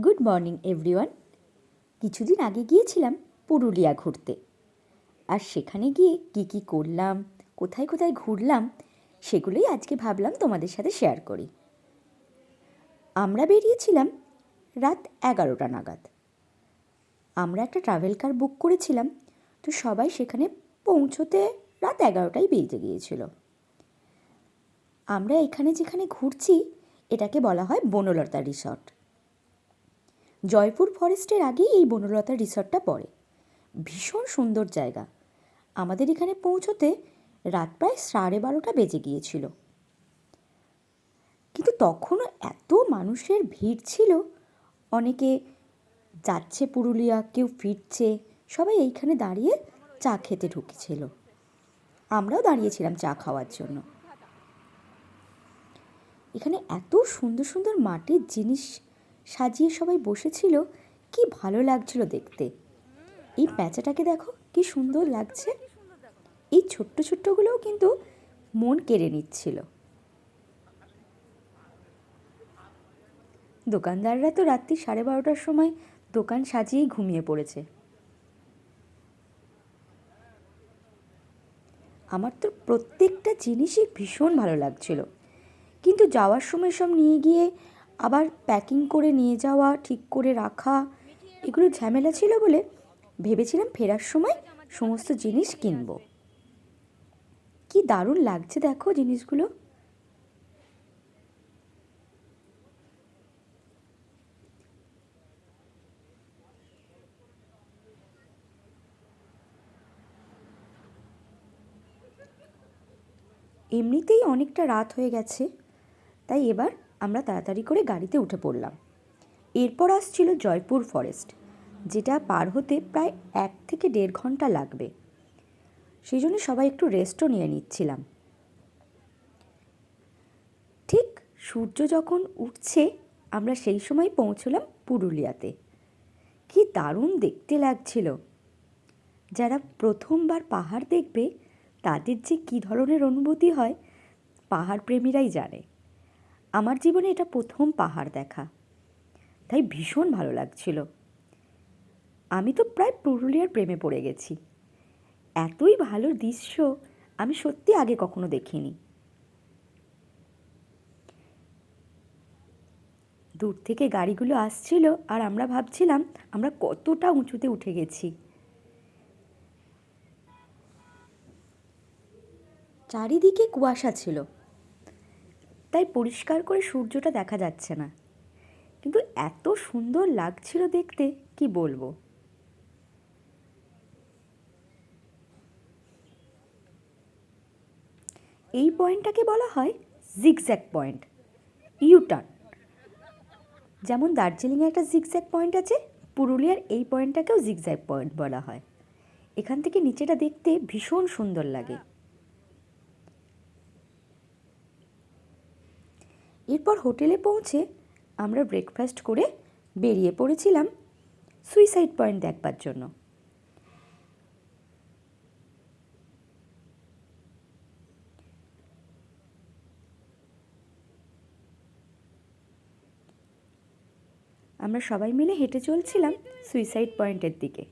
Good morning everyone কিছুদিন আগে গিয়েছিলাম পুরুলিয়া ঘুরতে। আর সেখানে গিয়ে কী কী করলাম, কোথায় কোথায় ঘুরলাম, সেগুলোই আজকে ভাবলাম তোমাদের সাথে শেয়ার করি। আমরা বেরিয়েছিলাম রাত এগারোটা নাগাদ। আমরা একটা ট্রাভেল কার বুক করেছিলাম, তো সবাই সেখানে পৌঁছতে রাত এগারোটাই বেজে গিয়েছিল। আমরা এখানে যেখানে ঘুরছি, এটাকে বলা হয় বনলতা রিসর্ট জয়পুর ফরেস্টের আগেই এই বনলতা রিসর্টটা পড়ে। ভীষণ সুন্দর জায়গা। আমাদের এখানে পৌঁছোতে রাত প্রায় সাড়ে বারোটা বেজে গিয়েছিল। কিন্তু তখনও এত মানুষের ভিড় ছিল, অনেকে যাচ্ছে পুরুলিয়া, কেউ ফিরছে, সবাই এইখানে দাঁড়িয়ে চা খেতে ঢুকেছিল। আমরাও দাঁড়িয়েছিলাম চা খাওয়ার জন্য। এখানে এত সুন্দর সুন্দর মাটির জিনিস সাজিয়ে সবাই বসেছিল। কি ভালো লাগছিল দেখতে। এই প্যাঁচাটাকে দেখো, কি সুন্দর লাগছে। এই ছোট্ট ছোট্টগুলোও কিন্তু মন কেড়ে নিচ্ছিল। দোকানদাররা তো রাত্রি সাড়ে বারোটার সময় দোকান সাজিয়েই ঘুমিয়ে পড়েছে। আমার তো প্রত্যেকটা জিনিসই ভীষণ ভালো লাগছিল। কিন্তু যাওয়ার সময় সব নিয়ে গিয়ে আবার প্যাকিং করে নিয়ে যাওয়া, ঠিক করে রাখা, এগুলো ঝামেলা ছিল বলে ভেবেছিলাম ফেরার সময় সমস্ত জিনিস কিনব। কি দারুণ লাগছে দেখো জিনিসগুলো। এমনিতেই অনেকটা রাত হয়ে গেছে, তাই এবার আমরা তাড়াতাড়ি করে গাড়িতে উঠে পড়লাম। এরপর আসছিল জয়পুর ফরেস্ট যেটা পার হতে প্রায় এক থেকে দেড় ঘণ্টা লাগবে। সেই জন্য সবাই একটু রেস্টও নিয়ে নিচ্ছিলাম। ঠিক সূর্য যখন উঠছে, আমরা সেই সময় পৌঁছলাম পুরুলিয়াতে। কি দারুণ দেখতে লাগছিল। যারা প্রথমবার পাহাড় দেখবে, তাদের যে কী ধরনের অনুভূতি হয়, পাহাড় প্রেমীরাই জানে। আমার জীবনে এটা প্রথম পাহাড় দেখা। তাই ভীষণ ভালো লাগছিল। আমি তো প্রায় পুরুলিয়ার প্রেমে পড়ে গেছি। এতই ভালো দৃশ্য আমি সত্যি আগে কখনো দেখিনি। দূর থেকে গাড়িগুলো আসছিল আর আমরা ভাবছিলাম আমরা কতটা উঁচুতে উঠে গেছি। চারিদিকে কুয়াশা ছিল। তাই পরিষ্কার করে সূর্যটা দেখা যাচ্ছে না। কিন্তু এত সুন্দর লাগছিল দেখতে, কি বলব? এই পয়েন্টটাকে বলা হয় জিগজ্যাক পয়েন্ট ইউটার্ন যেমন দার্জিলিংয়ে একটা জিগজ্যাক পয়েন্ট আছে, পুরুলিয়ার এই পয়েন্টটাকেও জিগজ্যাক পয়েন্ট বলা হয়। এখান থেকে নিচেটা দেখতে ভীষণ সুন্দর লাগে। এরপর হোটেলে পৌঁছে আমরা ব্রেকফাস্ট করে বেরিয়ে পড়েছিলাম সুইসাইড পয়েন্ট দেখবার জন্য। আমরা সবাই মিলে হেঁটে চলছিলাম সুইসাইড পয়েন্টের দিকে।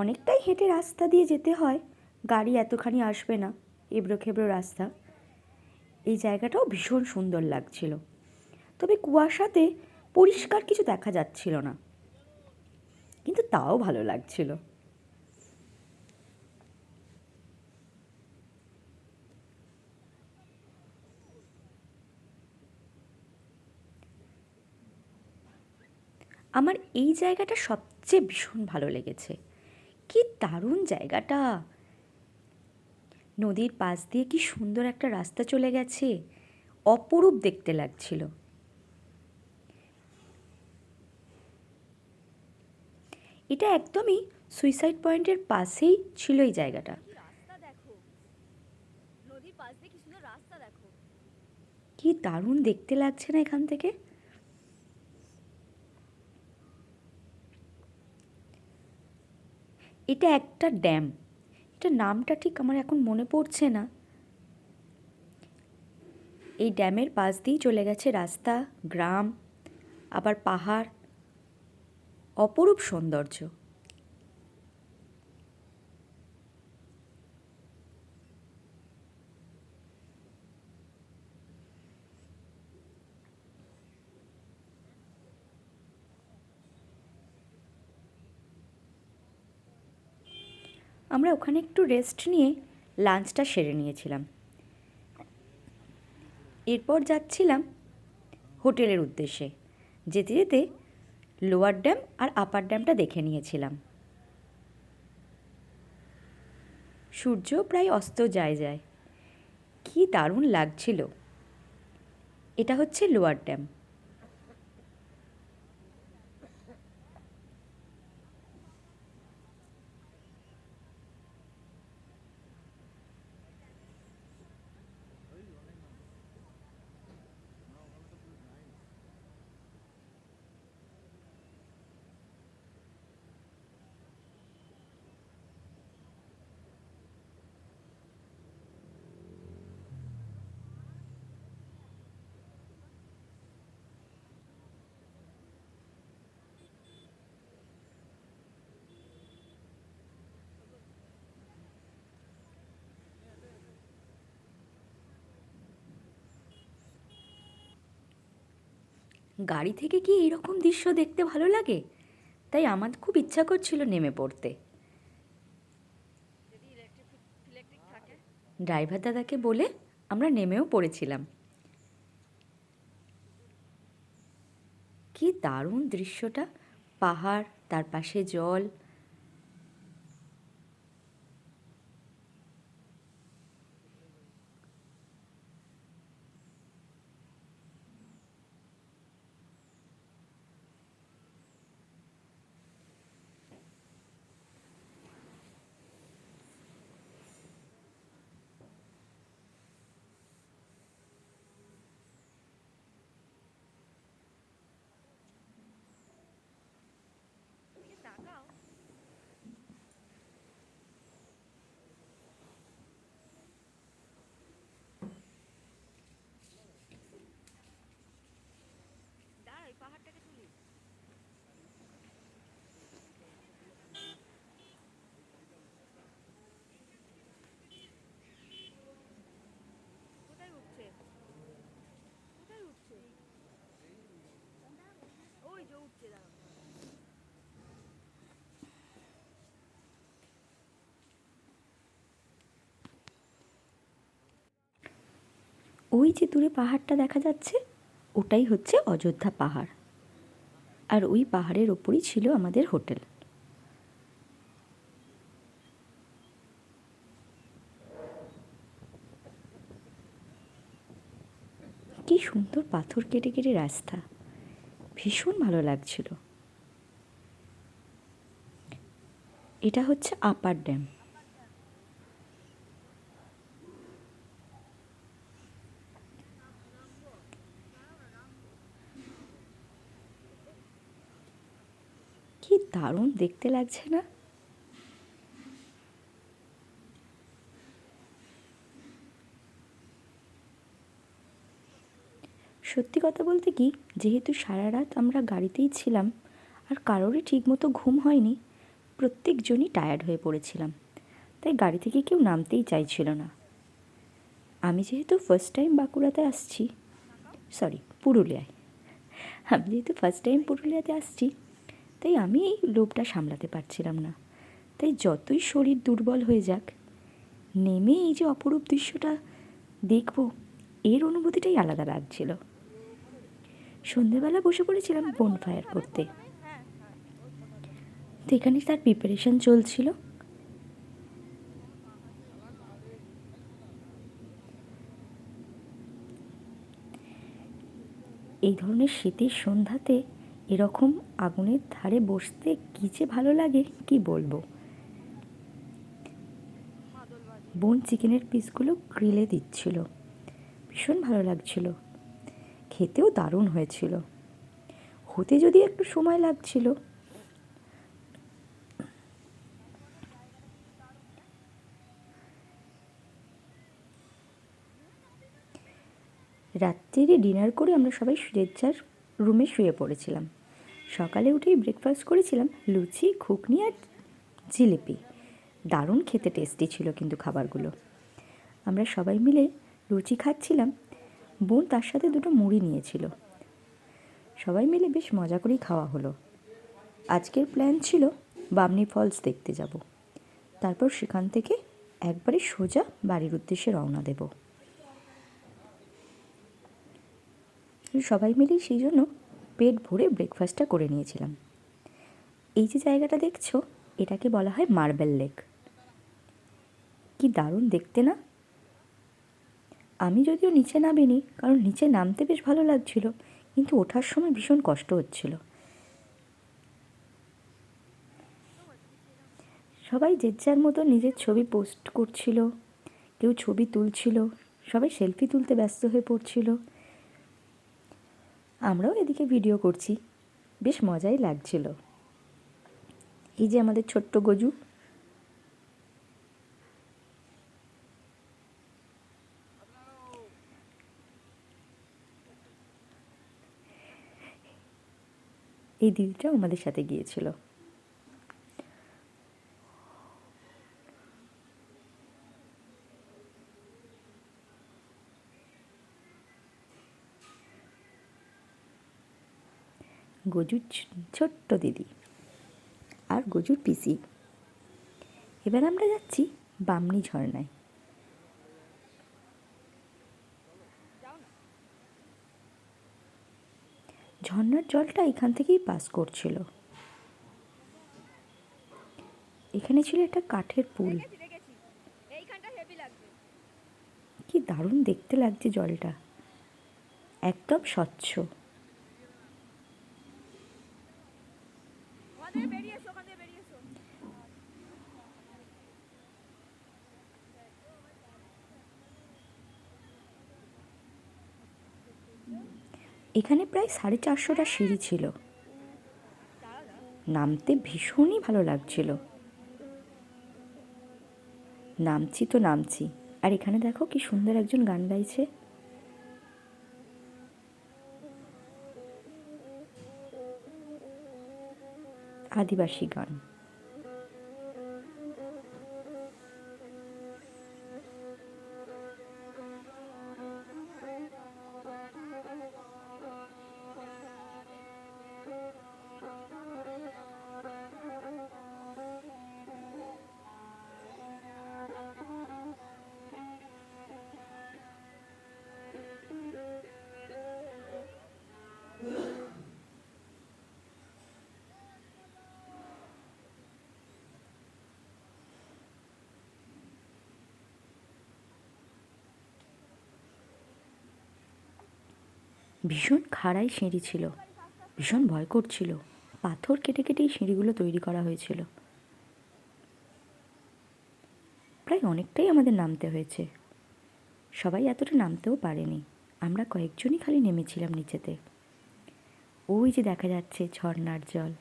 অনেকটাই হেঁটে রাস্তা দিয়ে যেতে হয়, গাড়ি এতখানি আসবে না এবড়ো খেবড়ো রাস্তা। এই জায়গাটাও ভীষণ সুন্দর লাগছিল। তবে কুয়াশাতে পরিষ্কার কিছু দেখা যাচ্ছিল না। কিন্তু তাও ভালো লাগছিল। আমার এই জায়গাটা সবচেয়ে ভীষণ ভালো লেগেছে। কি দারুণ জায়গাটা! নদীর পাশ দিয়ে কি সুন্দর একটা রাস্তা চলে গেছে? অপরূপ দেখতে লাগছিল। এটা একদমই সুইসাইড পয়েন্টের পাশেই ছিল এই জায়গাটা কি দারুণ দেখতে লাগছে না এখান থেকে? এটা একটা ড্যাম। এটা নামটা ঠিক আমার এখন মনে পড়ছে না। এই ড্যামের পাশ দিয়ে চলে গেছে রাস্তা, গ্রাম, আবার পাহাড়, অপরূপ সৌন্দর্য। আমরা ওখানে একটু রেস্ট নিয়ে লাঞ্চটা সেরে নিয়েছিলাম। এরপর যাচ্ছিলাম হোটেলের উদ্দেশ্যে। যেতে যেতে লোয়ার ড্যাম আর আপার ড্যামটা দেখে নিয়েছিলাম। সূর্য প্রায় অস্ত যায় যায়। কি দারুণ লাগছিল। এটা হচ্ছে লোয়ার ড্যাম গাড়ি থেকে কি এরকম দৃশ্য দেখতে ভালো লাগে? তাই আমার খুব ইচ্ছা করছিল নেমে পড়তে। ড্রাইভার দাদাকে বলে আমরা নেমেও পড়েছিলাম। কি দারুণ দৃশ্যটা। পাহাড়, তার পাশে জল ওই যে দূরে পাহাড়টা দেখা যাচ্ছে, ওটাই হচ্ছে অযোধ্যা পাহাড়। আর ওই পাহাড়ের ওপরই ছিল আমাদের হোটেল। কি সুন্দর পাথর কেটে কেটে রাস্তা। ভীষণ ভালো লাগছিল। এটা হচ্ছে আপার ড্যাম কি দারুণ দেখতে লাগছে না? সত্যি কথা বলতে কি, যেহেতু সারা রাত আমরা গাড়িতেই ছিলাম, আর কারোরই ঠিকমতো ঘুম হয়নি, প্রত্যেকজনই টায়ার্ড হয়ে পড়েছিলাম। তাই গাড়ি থেকে কেউ নামতেই চাইছিল না। আমি যেহেতু ফার্স্ট টাইম বাঁকুড়াতে আসছি সরি পুরুলিয়ায়, আমি যেহেতু ফার্স্ট টাইম পুরুলিয়াতে আসছি তাই আমি এই লোভটা সামলাতে পারছিলাম না। তাই যতই শরীর দুর্বল হয়ে যাক, নেমে এই যে অপরূপ দৃশ্যটা দেখব, এর অনুভূতিটাই আলাদা লাগছিল। সন্ধেবেলা বসে পড়েছিলাম বোন ফায়ার করতে। তো এখানে তার প্রিপারেশন চলছিল। এই ধরনের শীতের সন্ধ্যাতে এরকম আগুনের ধারে বসতে কী যে ভালো লাগে, কি বলব? বোন চিকেনের পিসগুলো গ্রিলে দিচ্ছিল। ভীষণ ভালো লাগছিল। খেতেও দারুণ হয়েছিল। হতে যদি একটু সময় লাগছিল। রাত্রিরে ডিনার করে আমরা সবাই যার রুমে শুয়ে পড়েছিলাম। সকালে উঠেই ব্রেকফাস্ট করেছিলাম লুচি ঘুগনি আর জিলিপি। দারুণ খেতে টেস্টি ছিল কিন্তু খাবারগুলো। আমরা সবাই মিলে লুচি খাচ্ছিলাম। বোন তার সাথে দুটো মুড়ি নিয়েছিল। সবাই মিলে বেশ মজা করেই খাওয়া হলো। আজকের প্ল্যান ছিল বামনি ফলস দেখতে যাব। তারপর সেখান থেকে একবারে সোজা বাড়ির উদ্দেশ্যে রওনা দেব। সবাই মিলেই সেই জন্য পেট ভরে ব্রেকফাস্টটা করে নিয়েছিলাম। এই যে জায়গাটা দেখছ, এটাকে বলা হয় মার্বেল লেক। কি দারুণ দেখতে না? আমি যদিও নিচে নামিনি, কারণ নিচে নামতে বেশ ভালো লাগছিল, কিন্তু ওঠার সময় ভীষণ কষ্ট হচ্ছিল। সবাই যে যার মতো নিজের ছবি পোস্ট করছিল, কেউ ছবি তুলছিল, সবাই সেলফি তুলতে ব্যস্ত হয়ে পড়ছিল আমরাও এদিকে ভিডিও করছি। বেশ মজাই লাগছিল। এই যে আমাদের ছোট্ট গজু। এই দিদিটাও আমাদের সাথে গিয়েছিল। গজুর ছোট্ট দিদি আর গজুর পিসি। এবার আমরা যাচ্ছি বামনি ঝর্ণায়। ঝর্ণার জলটা এখান থেকেই পাস করছিল। এখানে ছিল একটা কাঠের পুল। কি দারুণ দেখতে লাগছে জলটা। একদম স্বচ্ছ ওখান থেকে বেরিয়ে এসো ওখান থেকে বেরিয়ে এসো এখানে প্রায় সাড়ে চারশোটা সিঁড়ি ছিল। নামতে ভীষণই ভালো লাগছিল। নামছি তো নামছি। আর এখানে দেখো কি সুন্দর একজন গান গাইছে। আদিবাসী গান। ভীষণ খাড়াই সিঁড়ি ছিল। ভীষণ ভয় করছিল। পাথর কেটে কেটেই সিঁড়িগুলো তৈরি করা হয়েছিল। প্রায় অনেকটাই আমাদের নামতে হয়েছে। সবাই এতটা নামতেও পারেনি। আমরা কয়েকজনই খালি নেমেছিলাম নিচেতে। ওই যে দেখা যাচ্ছে ঝর্নার জল।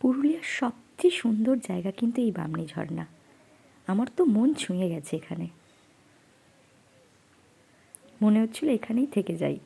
পুরুলিয়ার সবচেয়ে সুন্দর জায়গা কিন্তু এই বামনি ঝর্ণা। আমার তো মন ছুঁয়ে গেছে এখানে। মনে হচ্ছিল এখানেই থেকে যাই,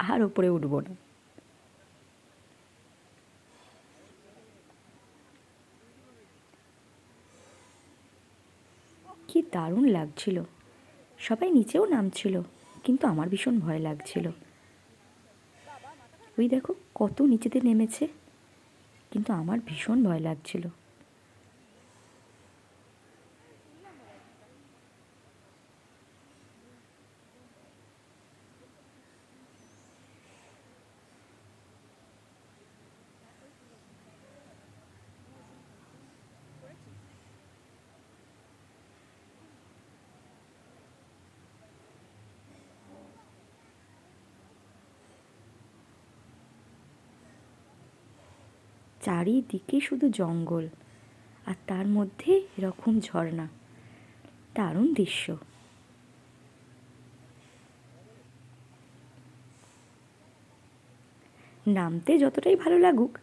আর ওপরে উঠবো না। কি দারুণ লাগছিল। সবাই নিচেও নামছিল, কিন্তু আমার ভীষণ ভয় লাগছিল। ওই দেখো, কত নিচেতে নেমেছে। কিন্তু আমার ভীষণ ভয় লাগছিল। চারিদিকে শুধু জঙ্গল আর তার মধ্যে এরকম ঝর্ণা। দারুণ দৃশ্য। নামতে যতটাই ভালো লাগুক,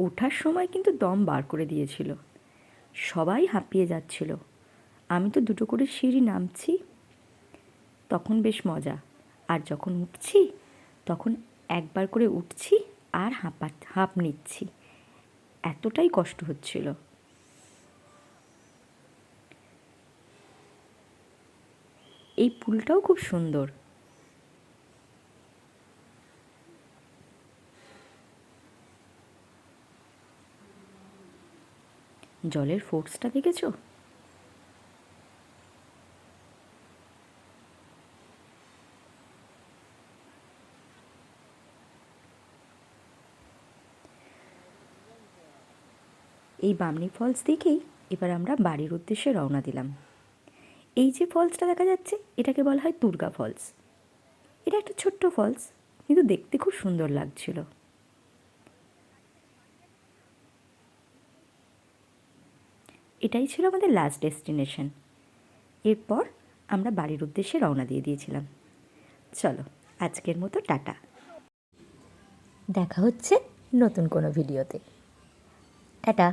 ওঠার সময় কিন্তু দম বার করে দিয়েছিল। সবাই হাঁপিয়ে যাচ্ছিল। আমি তো দুটো করে সিঁড়ি নামছি, তখন বেশ মজা। আর যখন উঠছি, তখন একবার করে উঠছি আর হাঁপা, হাঁপ নিচ্ছি। এতটাই কষ্ট হচ্ছিল। এই পুলটাও খুব সুন্দর। জলের ফোর্সটা দেখেছ? এই বামনি ফলস দেখেই এবার আমরা বাড়ির উদ্দেশ্যে রওনা দিলাম। এই যে ফলসটা দেখা যাচ্ছে, এটাকে বলা হয় দুর্গা ফলস এটা একটা ছোট্ট ফলস কিন্তু দেখতে খুব সুন্দর লাগছিল। এটাই ছিল আমাদের লাস্ট ডেস্টিনেশন এরপর আমরা বাড়ির উদ্দেশ্যে রওনা দিয়ে দিয়েছিলাম। চলো, আজকের মতো টাটা। দেখা হচ্ছে নতুন কোনো ভিডিওতে টাটা।